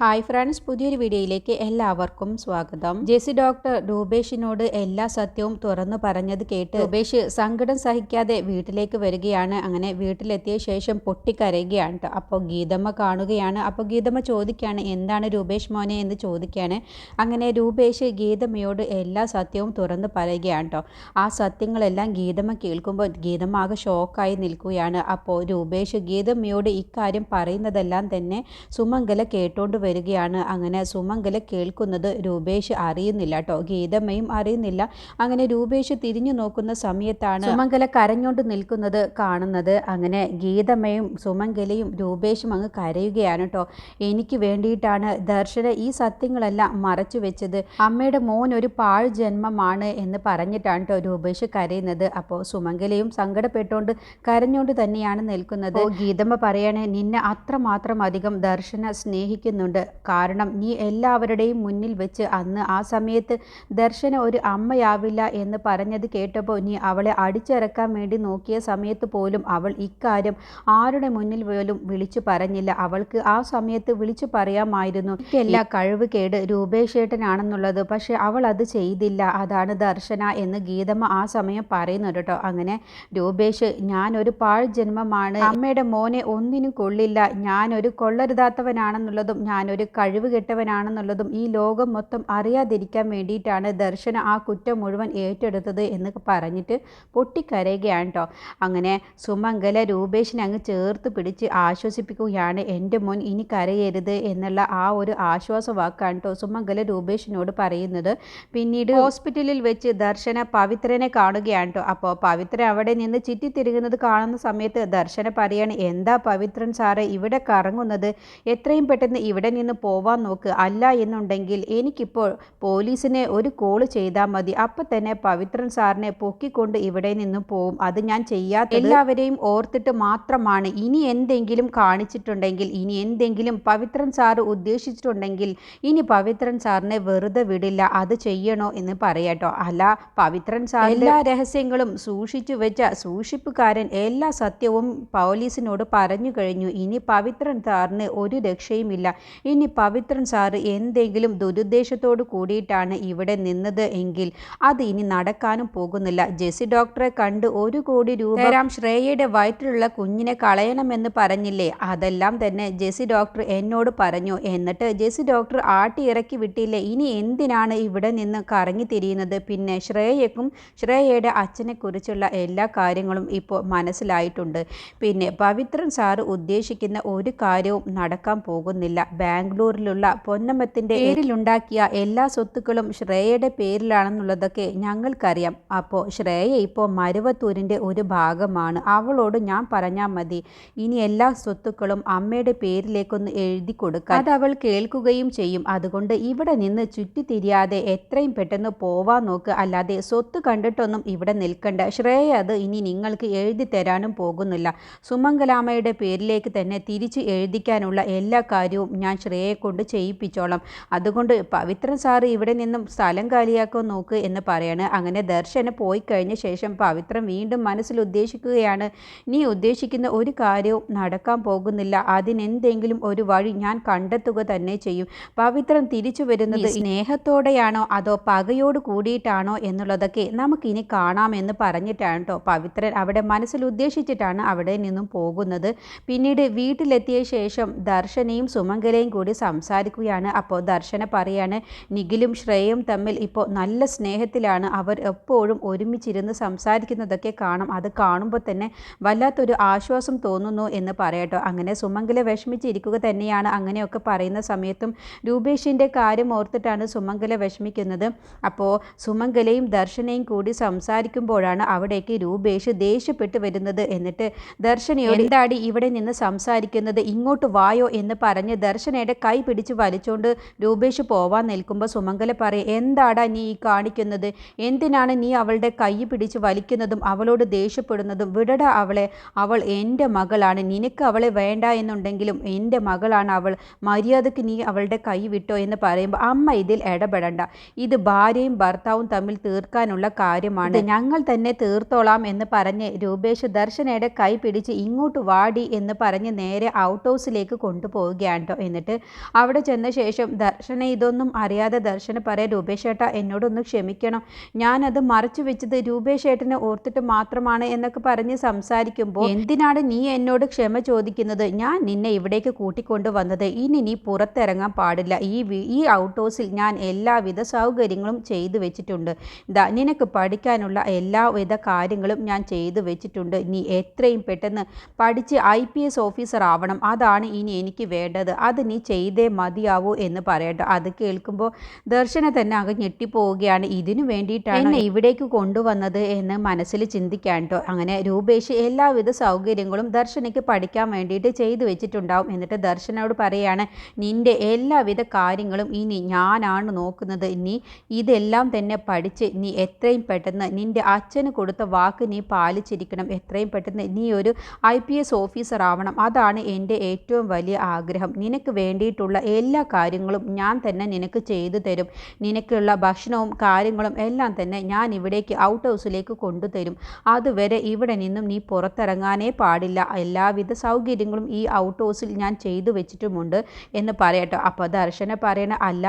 Hi friends പുതിയൊരു വീഡിയോയിലേക്ക് എല്ലാവർക്കും സ്വാഗതം. ജെസി ഡോക്ടർ രൂപേഷിനോട് എല്ലാ സത്യവും തുറന്നു പറഞ്ഞത് കേട്ട് രൂപേഷ് സങ്കടം സഹിക്കാതെ വീട്ടിലേക്ക് വരികയാണ്. അങ്ങനെ വീട്ടിലെത്തിയ ശേഷം പൊട്ടിക്കരയുകയാണ് ട്ടോ. അപ്പോൾ ഗീതമ്മ കാണുകയാണ്. അപ്പോൾ ഗീതമ്മ ചോദിക്കുകയാണ് എന്താണ് രൂപേഷ് മോനെ? എന്ന് ചോദിക്കുകയാണ്. അങ്ങനെ രൂപേഷ് ഗീതമ്മയോട് എല്ലാ സത്യവും തുറന്നു പറയുകയാണ് കേട്ടോ ആ സത്യങ്ങളെല്ലാം ഗീതമ്മ കേൾക്കുമ്പോൾ ഗീതമ്മ ആകെ ഷോക്കായി നിൽക്കുകയാണ്. അപ്പോൾ രൂപേഷ് ഗീതമ്മയോട് ഇക്കാര്യം പറയുന്നതെല്ലാം തന്നെ സുമംഗല കേട്ടോണ്ട് വരികയാണ്. അങ്ങനെ സുമംഗല കേൾക്കുന്നത് രൂപേഷ് അറിയുന്നില്ല കേട്ടോ ഗീതമ്മയും അറിയുന്നില്ല. അങ്ങനെ രൂപേഷ് തിരിഞ്ഞു നോക്കുന്ന സമയത്താണ് സുമംഗല കരഞ്ഞോണ്ട് നിൽക്കുന്നത് കാണുന്നത്. അങ്ങനെ ഗീതമ്മയും സുമംഗലയും രൂപേഷും അങ്ങ് കരയുകയാണ് കേട്ടോ എനിക്ക് വേണ്ടിയിട്ടാണ് ദർശന ഈ സത്യങ്ങളെല്ലാം മറച്ചു വെച്ചത്. അമ്മയുടെ മോൻ ഒരു പാഴ് ജന്മമാണ് എന്ന് പറഞ്ഞിട്ടാണ് കേട്ടോ രൂപേഷ് കരയുന്നത്. അപ്പോൾ സുമംഗലയും സങ്കടപ്പെട്ടുകൊണ്ട് കരഞ്ഞുകൊണ്ട് തന്നെയാണ് നിൽക്കുന്നത്. ഗീതമ്മ പറയണേ നിന്നെ അത്രമാത്രം അധികം ദർശന സ്നേഹിക്കുന്നുണ്ട്. കാരണം നീ എല്ലാവരുടെയും മുന്നിൽ വെച്ച് അന്ന് ആ സമയത്ത് ദർശന ഒരു അമ്മയാവില്ല എന്ന് പറഞ്ഞത് കേട്ടപ്പോൾ നീ അവളെ അടിച്ചിറക്കാൻ വേണ്ടി നോക്കിയ സമയത്ത് പോലും അവൾ ഇക്കാര്യം ആരുടെ മുന്നിൽ പോലും വിളിച്ചു പറഞ്ഞില്ല. അവൾക്ക് ആ സമയത്ത് വിളിച്ചു പറയാമായിരുന്നു. എല്ലാ കഴിവ് കേട് രൂപേഷേട്ടനാണെന്നുള്ളത്. പക്ഷെ അവൾ അത് ചെയ്തില്ല. അതാണ് ദർശന എന്ന് ഗീതമ്മ ആ സമയം പറയുന്നുണ്ട് കേട്ടോ. അങ്ങനെ രൂപേഷ് ഞാനൊരു പാഴ് ജന്മമാണ് അമ്മയുടെ മോനെ ഒന്നിനും കൊള്ളില്ല. ഞാനൊരു കൊള്ളരുതാത്തവനാണെന്നുള്ളതും ഞാനൊരു കഴിവ് കെട്ടവനാണെന്നുള്ളതും ഈ ലോകം മൊത്തം അറിയാതിരിക്കാൻ വേണ്ടിയിട്ടാണ് ദർശന ആ കുറ്റം മുഴുവൻ ഏറ്റെടുത്തത് എന്ന് പറഞ്ഞിട്ട് പൊട്ടിക്കരയുകയാണ് കേട്ടോ. അങ്ങനെ സുമംഗല രൂപേഷിനെ അങ്ങ് ചേർത്ത് പിടിച്ച് ആശ്വസിപ്പിക്കുകയാണ് എന്റെ മോൻ ഇനി കരയരുത് എന്നുള്ള ആ ഒരു ആശ്വാസ വാക്കാണ് കേട്ടോ സുമംഗല രൂപേഷിനോട് പറയുന്നത്. പിന്നീട് ഹോസ്പിറ്റലിൽ വെച്ച് ദർശന പവിത്രനെ കാണുകയാണ് കേട്ടോ. അപ്പോൾ പവിത്ര അവിടെ നിന്ന് ചുറ്റിത്തിരികുന്നത് കാണുന്ന സമയത്ത് ദർശന പറയാണ് എന്താ പവിത്രൻ സാറേ ഇവിടെ കറങ്ങുന്നത്? എത്രയും പെട്ടെന്ന് ഇവിടെ നിന്ന് പോവാൻ നോക്ക്. അല്ല എന്നുണ്ടെങ്കിൽ എനിക്കിപ്പോൾ പോലീസിനെ ഒരു കോൾ ചെയ്താൽ മതി. അപ്പം തന്നെ പവിത്രൻ സാറിനെ പൊക്കിക്കൊണ്ട് ഇവിടെ നിന്ന് പോവും. അത് ഞാൻ ചെയ്യാത്ത എല്ലാവരെയും ഓർത്തിട്ട് മാത്രമാണ്. ഇനി എന്തെങ്കിലും കാണിച്ചിട്ടുണ്ടെങ്കിൽ ഇനി എന്തെങ്കിലും പവിത്രൻ സാറ് ഉദ്ദേശിച്ചിട്ടുണ്ടെങ്കിൽ ഇനി പവിത്രൻ സാറിനെ വെറുതെ വിടില്ല. അത് ചെയ്യണോ എന്ന് പറയട്ടോ അല്ല പവിത്രൻ സാർ എല്ലാ രഹസ്യങ്ങളും സൂക്ഷിച്ചു വെച്ച സൂക്ഷിപ്പുകാരൻ എല്ലാ സത്യവും പോലീസിനോട് പറഞ്ഞു കഴിഞ്ഞു. ഇനി പവിത്രൻ സാറിന് ഒരു രക്ഷയുമില്ല. ഇനി പവിത്രൻ സാറ് എന്തെങ്കിലും ദുരുദ്ദേശത്തോട് കൂടിയിട്ടാണ് ഇവിടെ നിന്നത് എങ്കിൽ അത് ഇനി നടക്കാനും പോകുന്നില്ല. ജെസി ഡോക്ടറെ കണ്ട് ഒരു കോടി രൂപ തരാം ശ്രേയയുടെ വയറ്റിലുള്ള കുഞ്ഞിനെ കളയണമെന്ന് പറഞ്ഞില്ലേ? അതെല്ലാം തന്നെ ജെസി ഡോക്ടർ എന്നോട് പറഞ്ഞു. എന്നിട്ട് ജെസി ഡോക്ടർ ആട്ടി ഇറക്കി വിട്ടില്ലേ? ഇനി എന്തിനാണ് ഇവിടെ നിന്ന് കറങ്ങി തിരിയുന്നത്? പിന്നെ ശ്രേയക്കും ശ്രേയയുടെ അച്ഛനെ കുറിച്ചുള്ള എല്ലാ കാര്യങ്ങളും ഇപ്പോൾ മനസ്സിലായിട്ടുണ്ട്. പിന്നെ പവിത്രൻ സാറ് ഉദ്ദേശിക്കുന്ന ഒരു കാര്യവും നടക്കാൻ പോകുന്നില്ല. ബാംഗ്ലൂരിലുള്ള പൊന്നമ്മത്തിന്റെ പേരിലുണ്ടാക്കിയ എല്ലാ സ്വത്തുക്കളും ശ്രേയയുടെ പേരിലാണെന്നുള്ളതൊക്കെ ഞങ്ങൾക്കറിയാം. അപ്പോൾ ശ്രേയ ഇപ്പോൾ മരുവത്തൂരിന്റെ ഒരു ഭാഗമാണ്. അവളോട് ഞാൻ പറഞ്ഞാൽ മതി. ഇനി എല്ലാ സ്വത്തുക്കളും അമ്മയുടെ പേരിലേക്കൊന്ന് എഴുതി കൊടുക്കാം അത് അവൾ കേൾക്കുകയും ചെയ്യും. അതുകൊണ്ട് ഇവിടെ നിന്ന് ചുറ്റിത്തിരിയാതെ എത്രയും പെട്ടെന്ന് പോവാൻ നോക്ക്. അല്ലാതെ സ്വത്ത് കണ്ടിട്ടൊന്നും ഇവിടെ നിൽക്കണ്ട. ശ്രേയ അത് ഇനി നിങ്ങൾക്ക് എഴുതി തരാനും പോകുന്നില്ല. സുമംഗലാമയുടെ പേരിലേക്ക് തന്നെ തിരിച്ച് എഴുതിക്കാനുള്ള എല്ലാ കാര്യവും ഞാൻ ശ്രേയയെ കൊണ്ട് ചെയ്യിപ്പിച്ചോളാം. അതുകൊണ്ട് പവിത്രൻ സാറ് ഇവിടെ നിന്നും സ്ഥലം കാലിയാക്കാൻ നോക്ക് എന്ന് പറയാണ്. അങ്ങനെ ദർശന പോയി കഴിഞ്ഞ ശേഷം പവിത്രൻ വീണ്ടും മനസ്സിൽ ഉദ്ദേശിക്കുകയാണ് നീ ഉദ്ദേശിക്കുന്ന ഒരു കാര്യവും നടക്കാൻ പോകുന്നില്ല. അതിനെന്തെങ്കിലും ഒരു വഴി ഞാൻ കണ്ടെത്തുക തന്നെ ചെയ്യും. പവിത്രൻ തിരിച്ചു വരുന്നത് സ്നേഹത്തോടെയാണോ അതോ പകയോട് കൂടിയിട്ടാണോ എന്നുള്ളതൊക്കെ നമുക്കിനി കാണാമെന്ന് പറഞ്ഞിട്ടാണ് കേട്ടോ പവിത്രൻ അവിടെ മനസ്സിൽ ഉദ്ദേശിച്ചിട്ടാണ് അവിടെ നിന്നും പോകുന്നത്. പിന്നീട് വീട്ടിലെത്തിയ ശേഷം ദർശനയും സുമംഗലയും കൂടി സംസാരിക്കുകയാണ്. അപ്പോൾ ദർശന പറയാണ് നിഖിലും ശ്രേയയും തമ്മിൽ ഇപ്പോൾ നല്ല സ്നേഹത്തിലാണ്. അവർ എപ്പോഴും ഒരുമിച്ചിരുന്ന് സംസാരിക്കുന്നതൊക്കെ കാണാം. അത് കാണുമ്പോൾ തന്നെ വല്ലാത്തൊരു ആശ്വാസം തോന്നുന്നു എന്ന് പറയട്ടോ അങ്ങനെ സുമംഗല വിഷമിച്ചിരിക്കുക തന്നെയാണ്. അങ്ങനെയൊക്കെ പറയുന്ന സമയത്തും രൂപേഷിന്റെ കാര്യം ഓർത്തിട്ടാണ് സുമംഗല വിഷമിക്കുന്നത്. അപ്പോൾ സുമംഗലയും ദർശനയും കൂടി സംസാരിക്കുമ്പോഴാണ് അവിടേക്ക് രൂപേഷ് ദേഷ്യപ്പെട്ട് വരുന്നത്. എന്നിട്ട് ദർശനയോട് എന്താടി ഇവിടെ നിന്ന് സംസാരിക്കുന്നത്? ഇങ്ങോട്ട് വായോ? എന്ന് പറഞ്ഞ് ദർശനയുടെ കൈ പിടിച്ച് വലിച്ചുകൊണ്ട് രൂപേഷ് പോവാൻ നിൽക്കുമ്പോൾ സുമംഗല പറയും എന്താടാ നീ ഈ കാണിക്കുന്നത്? എന്തിനാണ് നീ അവളുടെ കൈ പിടിച്ച് വലിക്കുന്നതും അവളോട് ദേഷ്യപ്പെടുന്നതും? വിടട അവളെ അവൾ എന്റെ മകളാണ്. നിനക്ക് അവളെ വേണ്ട എന്നുണ്ടെങ്കിലും എന്റെ മകളാണ് അവൾ. മര്യാദയ്ക്ക് നീ അവളുടെ കൈ വിട്ടോ എന്ന് പറയുമ്പോൾ അമ്മ ഇതിൽ ഇടപെടണ്ട. ഇത് ഭാര്യയും ഭർത്താവും തമ്മിൽ തീർക്കാനുള്ള കാര്യമാണ്. ഞങ്ങൾ തന്നെ തീർത്തോളാം എന്ന് പറഞ്ഞ് രൂപേഷ് ദർശനയുടെ കൈ പിടിച്ച് ഇങ്ങോട്ട് വാടി എന്ന് പറഞ്ഞ് നേരെ ഔട്ട് ഹൗസിലേക്ക് കൊണ്ടുപോവുകയാണ് കേട്ടോ എന്നിട്ട് എന്നിട്ട് അവിടെ ചെന്ന ശേഷം ദർശന ഇതൊന്നും അറിയാതെ ദർശന പറയാം രൂപേഷേട്ട എന്നോടൊന്ന് ക്ഷമിക്കണം. ഞാനത് മറച്ചു വെച്ചത് രൂപേഷേട്ടനെ ഓർത്തിട്ട് മാത്രമാണ് എന്നൊക്കെ പറഞ്ഞ് സംസാരിക്കുമ്പോൾ എന്തിനാണ് നീ എന്നോട് ക്ഷമ ചോദിക്കുന്നത്? ഞാൻ നിന്നെ ഇവിടേക്ക് കൂട്ടിക്കൊണ്ടു വന്നത്. ഇനി നീ പുറത്തിറങ്ങാൻ പാടില്ല. ഈ ഈ ഔട്ട് ഹൗസിൽ ഞാൻ എല്ലാവിധ സൗകര്യങ്ങളും ചെയ്തു വെച്ചിട്ടുണ്ട്. ദാ നിനക്ക് പഠിക്കാനുള്ള എല്ലാവിധ കാര്യങ്ങളും ഞാൻ ചെയ്തു വെച്ചിട്ടുണ്ട്. നീ എത്രയും പെട്ടെന്ന് പഠിച്ച് ഐ പി എസ് ഓഫീസർ ആവണം അതാണ് ഇനി എനിക്ക് വേണ്ടത്. അത് നീ ചെയ്തേ മതിയാവൂ എന്ന് പറയട്ടെ. അത് കേൾക്കുമ്പോൾ ദർശന തന്നെ അങ്ങ് ഞെട്ടിപ്പോവുകയാണ്. ഇതിനു വേണ്ടിയിട്ടാണ് എന്നെ ഇവിടേക്ക് കൊണ്ടുവന്നത് എന്ന് മനസ്സിൽ ചിന്തിക്കാൻ കേട്ടോ അങ്ങനെ രൂപേഷ് എല്ലാവിധ സൗകര്യങ്ങളും ദർശനയ്ക്ക് പഠിക്കാൻ വേണ്ടിയിട്ട് ചെയ്തു വെച്ചിട്ടുണ്ടാവും. എന്നിട്ട് ദർശനോട് പറയാണ് നിന്റെ എല്ലാവിധ കാര്യങ്ങളും ഇനി ഞാനാണ് നോക്കുന്നത്. നീ ഇതെല്ലാം തന്നെ പഠിച്ച് നീ എത്രയും പെട്ടെന്ന് നിന്റെ അച്ഛന് കൊടുത്ത വാക്ക് നീ പാലിച്ചിരിക്കണം. എത്രയും പെട്ടെന്ന് നീ ഒരു ഐ പി എസ് ഓഫീസർ ആവണം അതാണ് എന്റെ ഏറ്റവും വലിയ ആഗ്രഹം. നിനക്ക് വേണ്ടിയിട്ടുള്ള എല്ലാ കാര്യങ്ങളും ഞാൻ തന്നെ നിനക്ക് ചെയ്തു തരും. നിനക്കുള്ള ഭക്ഷണവും കാര്യങ്ങളും എല്ലാം തന്നെ ഞാൻ ഇവിടേക്ക് ഔട്ട് ഹൗസിലേക്ക് കൊണ്ടുതരും. അതുവരെ ഇവിടെ നിന്നും നീ പുറത്തിറങ്ങാനേ പാടില്ല. എല്ലാവിധ സൗകര്യങ്ങളും ഈ ഔട്ട് ഹൗസിൽ ഞാൻ ചെയ്തു വെച്ചിട്ടുമുണ്ട് എന്ന് പറയട്ടോ. അപ്പോൾ ദർശന പറയണ അല്ല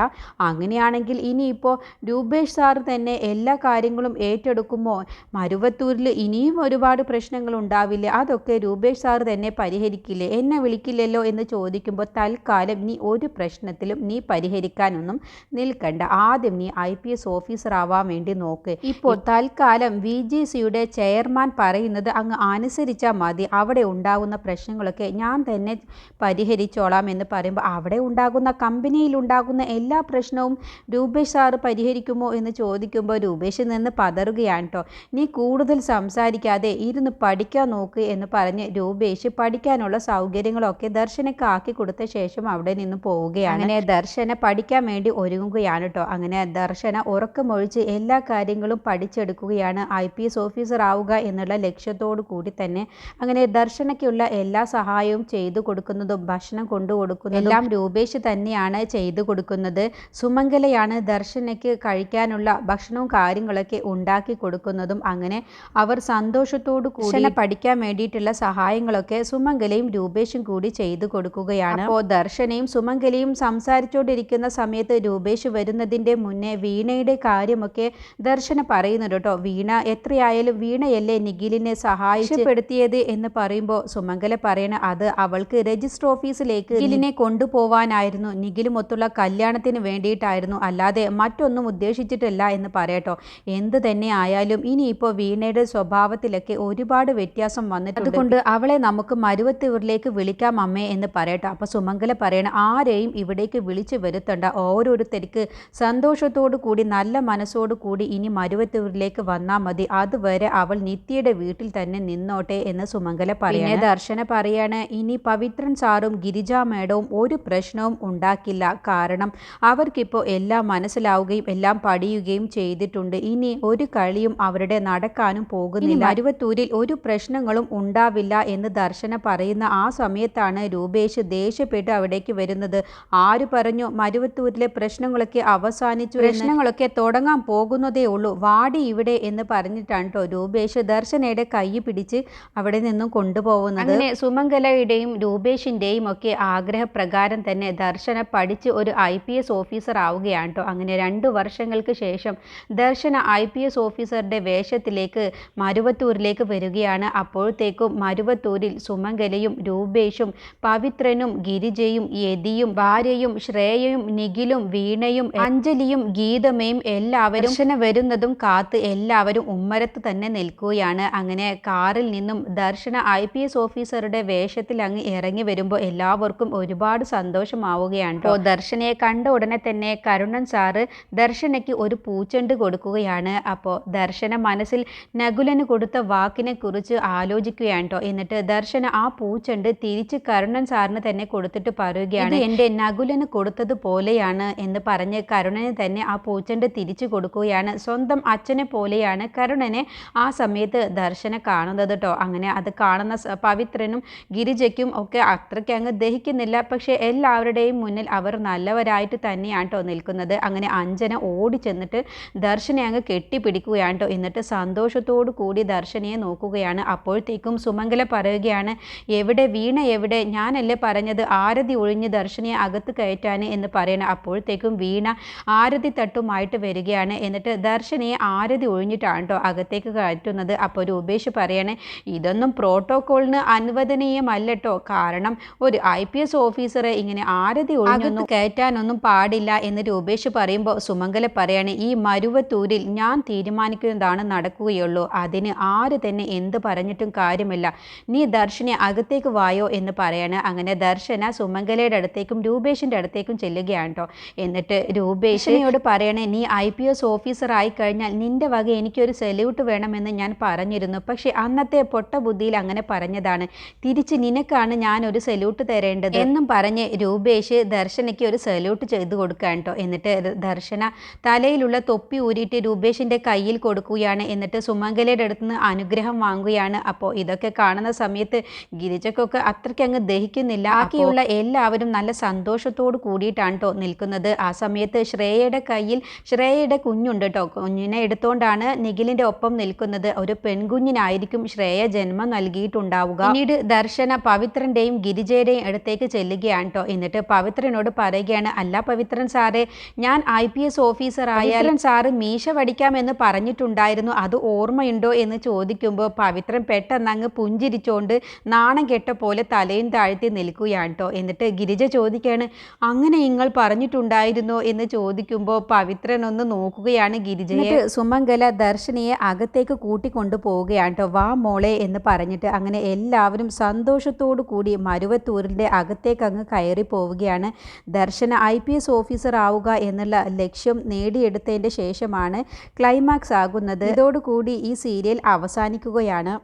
അങ്ങനെയാണെങ്കിൽ ഇനിയിപ്പോൾ രൂപേഷ് സാർ തന്നെ എല്ലാ കാര്യങ്ങളും ഏറ്റെടുക്കുമോ? മരുവത്തൂരിൽ ഇനിയും ഒരുപാട് പ്രശ്നങ്ങൾ ഉണ്ടാവില്ലേ? അതൊക്കെ രൂപേഷ് സാർ തന്നെ പരിഹരിക്കില്ലേ? എന്നെ വിളിക്കില്ലല്ലോ എന്ന് ചോദിക്കുമ്പോൾ തൽക്കാലം നീ ഒരു പ്രശ്നത്തിലും നീ പരിഹരിക്കാനൊന്നും നിൽക്കണ്ട. ആദ്യം നീ ഐ പി എസ് ഓഫീസർ ആവാൻ വേണ്ടി നോക്ക്. ഇപ്പോൾ തൽക്കാലം വി ജി സിയുടെ ചെയർമാൻ പറയുന്നത് അങ്ങ് അനുസരിച്ചാൽ മതി. അവിടെ ഉണ്ടാകുന്ന പ്രശ്നങ്ങളൊക്കെ ഞാൻ തന്നെ പരിഹരിച്ചോളാം എന്ന് പറയുമ്പോൾ അവിടെ ഉണ്ടാകുന്ന കമ്പനിയിൽ ഉണ്ടാകുന്ന എല്ലാ പ്രശ്നവും രൂപേഷ് സാറ് പരിഹരിക്കുമോ എന്ന് ചോദിക്കുമ്പോൾ രൂപേഷിൽ നിന്ന് പതറുകയാണ് കേട്ടോ നീ കൂടുതൽ സംസാരിക്കാതെ ഇരുന്ന് പഠിക്കാൻ നോക്ക് എന്ന് പറഞ്ഞ് രൂപേഷ് പഠിക്കാനുള്ള സൗകര്യങ്ങളൊക്കെ ദർശനക്കാക്കി കൊടുത്ത ശേഷം അവിടെ നിന്ന് പോവുകയാണ്. അങ്ങനെ ദർശന പഠിക്കാൻ വേണ്ടി ഒരുങ്ങുകയാണ് കേട്ടോ അങ്ങനെ ദർശന ഉറക്കമൊഴിച്ച് എല്ലാ കാര്യങ്ങളും പഠിച്ചെടുക്കുകയാണ്. ഐ പി എസ് ഓഫീസർ ആവുക എന്നുള്ള ലക്ഷ്യത്തോടു കൂടി തന്നെ അങ്ങനെ ദർശനയ്ക്കുള്ള എല്ലാ സഹായവും ചെയ്തു കൊടുക്കുന്നതും ഭക്ഷണം കൊണ്ടു കൊടുക്കുന്നതും എല്ലാം രൂപേഷ് തന്നെയാണ് ചെയ്തു കൊടുക്കുന്നത്. സുമംഗലയാണ് ദർശനയ്ക്ക് കഴിക്കാനുള്ള ഭക്ഷണവും കാര്യങ്ങളൊക്കെ ഉണ്ടാക്കി കൊടുക്കുന്നതും. അങ്ങനെ അവർ സന്തോഷത്തോടു കൂടി പഠിക്കാൻ വേണ്ടിയിട്ടുള്ള സഹായങ്ങളൊക്കെ സുമംഗലയും രൂപേഷും കൂടി ചെയ്തു കൊടുക്കുകയാണ്. അപ്പോൾ ദർശനയും സുമംഗലിയും സംസാരിച്ചുകൊണ്ടിരിക്കുന്ന സമയത്ത് രൂപേഷ് വരുന്നതിന്റെ മുന്നേ വീണയുടെ കാര്യമൊക്കെ ദർശന പറയുന്നുണ്ട് കേട്ടോ. വീണ എത്രയായാലും വീണയല്ലേ നിഖിലിനെ സഹായിച്ചപ്പെടുത്തിയത് എന്ന് പറയുമ്പോൾ സുമംഗല പറയണ അത് അവൾക്ക് രജിസ്റ്റർ ഓഫീസിലേക്ക് നിഖിലിനെ കൊണ്ടുപോവാനായിരുന്നു. നിഖിലുമൊത്തുള്ള കല്യാണത്തിന് വേണ്ടിയിട്ടായിരുന്നു. അല്ലാതെ മറ്റൊന്നും ഉദ്ദേശിച്ചിട്ടില്ല എന്ന് പറയട്ടോ എന്ത് തന്നെ ആയാലും ഇനിയിപ്പോൾ വീണയുടെ സ്വഭാവത്തിലൊക്കെ ഒരുപാട് വ്യത്യാസം വന്നിട്ടുണ്ട്. അതുകൊണ്ട് അവളെ നമുക്ക് മരുവത്തൂരിലേക്ക് വിളിക്കാം അമ്മേ എന്ന് പറയട്ടോ അപ്പോൾ സുമംഗല പറയണ ആരെയും ഇവിടേക്ക് വിളിച്ചു വരുത്തണ്ട. ഓരോരുത്തർക്ക് സന്തോഷത്തോടു കൂടി നല്ല മനസ്സോടു കൂടി ഇനി മരുവത്തൂരിലേക്ക് വന്നാൽ മതി. അതുവരെ അവൾ നിത്യയുടെ വീട്ടിൽ തന്നെ നിന്നോട്ടെ എന്ന് സുമംഗല പറയുന്നത് ദർശന പറയാണ് ഇനി പവിത്രൻ സാറും ഗിരിജാ മേഡവും ഒരു പ്രശ്നവും ഉണ്ടാക്കില്ല. കാരണം അവർക്കിപ്പോൾ എല്ലാം മനസ്സിലാവുകയും എല്ലാം പഠിയുകയും ചെയ്തിട്ടുണ്ട്. ഇനി ഒരു കളിയും അവരുടെ നടക്കാനും പോകുന്നില്ല. മരുവത്തൂരിൽ ഒരു പ്രശ്നങ്ങളും ഉണ്ടാവില്ല എന്ന് ദർശന പറയുന്ന ആ സമയത്താണ് രൂപേഷ് ദേഷ്യപ്പെട്ട് അവിടേക്ക് വരുന്നത്. ആര് പറഞ്ഞു? മരുവത്തൂരിലെ പ്രശ്നങ്ങളൊക്കെ അവസാനിച്ചു പ്രശ്നങ്ങളൊക്കെ തുടങ്ങാൻ പോകുന്നതേ ഉള്ളൂ. വാടി ഇവിടെ എന്ന് പറഞ്ഞിട്ടാണ് കേട്ടോ രൂപേഷ് ദർശനയുടെ കൈ പിടിച്ച് അവിടെ നിന്നും കൊണ്ടുപോകുന്നത്. അങ്ങനെ സുമംഗലയുടെയും രൂപേഷിന്റെയും ഒക്കെ ആഗ്രഹപ്രകാരം തന്നെ ദർശന പഠിച്ച് ഒരു ഐ പി എസ് ഓഫീസർ ആവുകയാണ് കേട്ടോ അങ്ങനെ രണ്ട് വർഷങ്ങൾക്ക് ശേഷം ദർശന ഐ പി എസ് ഓഫീസറുടെ വേഷത്തിലേക്ക് മരുവത്തൂരിലേക്ക് വരികയാണ്. അപ്പോഴത്തേക്കും മരുവത്തൂരിൽ സുമംഗലയും രൂപേഷും പവിത്രനും ഗിരിജയും യതിയും ഭാര്യയും ശ്രേയയും നിഖിലും വീണയും അഞ്ജലിയും ഗീതമയും എല്ലാവരും ദർശന വരുന്നതും കാത്ത് എല്ലാവരും ഉമ്മരത്ത് തന്നെ നിൽക്കുകയാണ്. അങ്ങനെ കാറിൽ നിന്നും ദർശന ഐ പി എസ് ഓഫീസറുടെ വേഷത്തിൽ അങ്ങ് ഇറങ്ങി വരുമ്പോൾ എല്ലാവർക്കും ഒരുപാട് സന്തോഷമാവുകയാണ് കേട്ടോ. ദർശനയെ കണ്ട ഉടനെ തന്നെ കരുണൻ സാറ് ദർശനയ്ക്ക് ഒരു പൂച്ചെണ്ട് കൊടുക്കുകയാണ്. അപ്പോൾ ദർശന മനസ്സിൽ നകുലന് കൊടുത്ത വാക്കിനെ കുറിച്ച് ആലോചിക്കുകയാണ് കേട്ടോ. എന്നിട്ട് ദർശന ആ പൂച്ചെണ്ട് തിരിച്ച് കരുണൻ സാറിന് തന്നെ കൊടുത്തിട്ട് പറയുകയാണ് എന്റെ നകുലന് കൊടുത്തത് പോലെയാണ് എന്ന് പറഞ്ഞ് കരുണന് തന്നെ ആ പൂച്ചെണ്ട് തിരിച്ചു കൊടുക്കുകയാണ്. സ്വന്തം അച്ഛനെ പോലെയാണ് കരുണനെ ആ സമയത്ത് ദർശന കാണുന്നത് കേട്ടോ അങ്ങനെ അത് കാണുന്ന പവിത്രനും ഗിരിജയ്ക്കും ഒക്കെ അത്രയ്ക്ക് അങ്ങ് ദഹിക്കുന്നില്ല. പക്ഷേ എല്ലാവരുടെയും മുന്നിൽ അവർ നല്ലവരായിട്ട് തന്നെയാണ് കേട്ടോ നിൽക്കുന്നത്. അങ്ങനെ അഞ്ജന ഓടി ചെന്നിട്ട് ദർശനെ അങ്ങ് കെട്ടിപ്പിടിക്കുകയാണ് കേട്ടോ എന്നിട്ട് സന്തോഷത്തോടു കൂടി ദർശനയെ നോക്കുകയാണ്. അപ്പോഴത്തേക്കും സുമംഗല പറയുകയാണ് എവിടെ വീണ എവിടെ? ഞാനല്ലേ പറഞ്ഞത് ആരതി ഒഴിഞ്ഞ് ദർശനിയെ അകത്ത് കയറ്റാൻ എന്ന് പറയണം അപ്പോഴത്തേക്കും വീണ ആരതി തട്ടുമായിട്ട് വരികയാണ്. എന്നിട്ട് ദർശനിയെ ആരതി ഒഴിഞ്ഞിട്ടാണ് കേട്ടോ അകത്തേക്ക് കയറ്റുന്നത്. അപ്പോൾ രൂപേഷ് പറയണേ ഇതൊന്നും പ്രോട്ടോകോളിന് അനുവദനീയമല്ല കേട്ടോ കാരണം ഒരു ഐ പി എസ് ഓഫീസറെ ഇങ്ങനെ ആരതി ഒഴിഞ്ഞൊന്നും കയറ്റാനൊന്നും പാടില്ല എന്ന് രൂപേഷ് പറയുമ്പോൾ സുമംഗല പറയാണ് ഈ മരുവത്തൂരിൽ ഞാൻ തീരുമാനിക്കുന്നതാണ് നടക്കുകയുള്ളൂ. അതിന് ആര് തന്നെ എന്ത് പറഞ്ഞിട്ടും കാര്യമില്ല. നീ ദർശനെ അകത്തേക്ക് വായോ എന്ന് പറയാണ്. അങ്ങനെ ദർശന സുമംഗലയുടെ അടുത്തേക്കും രൂപേഷിന്റെ അടുത്തേക്കും ചെല്ലുകയാണ് കേട്ടോ എന്നിട്ട് രൂപേഷിനോട് പറയണേ നീ ഐ പി എസ് ഓഫീസർ ആയി കഴിഞ്ഞാൽ നിന്റെ വക എനിക്കൊരു സല്യൂട്ട് വേണമെന്ന് ഞാൻ പറഞ്ഞിരുന്നു. പക്ഷേ അന്നത്തെ പൊട്ട ബുദ്ധിയിൽ അങ്ങനെ പറഞ്ഞതാണ്. തിരിച്ച് നിനക്കാണ് ഞാൻ ഒരു സല്യൂട്ട് തരേണ്ടത്. എന്നും പറഞ്ഞ് രൂപേഷ് ദർശനയ്ക്ക് ഒരു സല്യൂട്ട് ചെയ്തു കൊടുക്കാൻ കേട്ടോ എന്നിട്ട് ദർശന തലയിലുള്ള തൊപ്പി ഊരിയിട്ട് രൂപേഷിന്റെ കയ്യിൽ കൊടുക്കുകയാണ്. എന്നിട്ട് സുമംഗലയുടെ അടുത്ത് നിന്ന് അനുഗ്രഹം വാങ്ങുകയാണ്. അപ്പോൾ ഇതൊക്കെ കാണുന്ന സമയത്ത് ഗിരിജക്കൊക്കെ അത്രയ്ക്ക് അങ്ങ് ദഹിക്കുന്നില്ല. ബാക്കിയുള്ള എല്ലാവരും നല്ല സന്തോഷത്തോട് കൂടിയിട്ടാണ് കേട്ടോ നിൽക്കുന്നത്. ആ സമയത്ത് ശ്രേയയുടെ കയ്യിൽ ശ്രേയയുടെ കുഞ്ഞുണ്ട് കേട്ടോ കുഞ്ഞിനെ എടുത്തുകൊണ്ടാണ് നിഖിലിന്റെ ഒപ്പം നിൽക്കുന്നത്. ഒരു പെൺകുഞ്ഞിനായിരിക്കും ശ്രേയ ജന്മം നൽകിയിട്ടുണ്ടാവുക. പിന്നീട് ദർശന പവിത്രന്റെയും ഗിരിജയുടെയും അടുത്തേക്ക് ചെല്ലുകയാണ് കേട്ടോ എന്നിട്ട് പവിത്രനോട് പറയുകയാണ് അല്ല പവിത്രൻ സാറേ ഞാൻ ഐ പി എസ് ഓഫീസർ ആയാലും സാറ് മീശ വടിക്കാമെന്ന് പറഞ്ഞിട്ടുണ്ടായിരുന്നു. അത് ഓർമ്മയുണ്ടോ? എന്ന് ചോദിക്കുമ്പോൾ പവിത്രൻ പെട്ടെന്ന് അങ്ങ് പുഞ്ചിരിച്ചോണ്ട് നാണം കെട്ട പോലെ തലയും താഴ്ത്തി നിൽക്കുകയാണ് കേട്ടോ എന്നിട്ട് ഗിരിജ ചോദിക്കുകയാണ് അങ്ങനെ നിങ്ങൾ പറഞ്ഞിട്ടുണ്ടായിരുന്നോ? എന്ന് ചോദിക്കുമ്പോൾ പവിത്രൻ ഒന്ന് നോക്കുകയാണ് ഗിരിജയെ. സുമംഗല ദർശനിയെ അകത്തേക്ക് കൂട്ടിക്കൊണ്ടു പോവുകയാണ് കേട്ടോ വാ മോളെ എന്ന് പറഞ്ഞിട്ട് അങ്ങനെ എല്ലാവരും സന്തോഷത്തോടു കൂടി മരുവത്തൂരിന്റെ അകത്തേക്ക് അങ്ങ് കയറി പോവുകയാണ്. Darshana I P S officer ആവുക എന്നുള്ള ലക്ഷ്യം നേടിയെടുത്തതിന്റെ ശേഷമാണ് ക്ലൈമാക്സ് ആകുന്നത്. ഇതോടുകൂടി ഈ സീരിയൽ അവസാനിക്കുകയാണ്.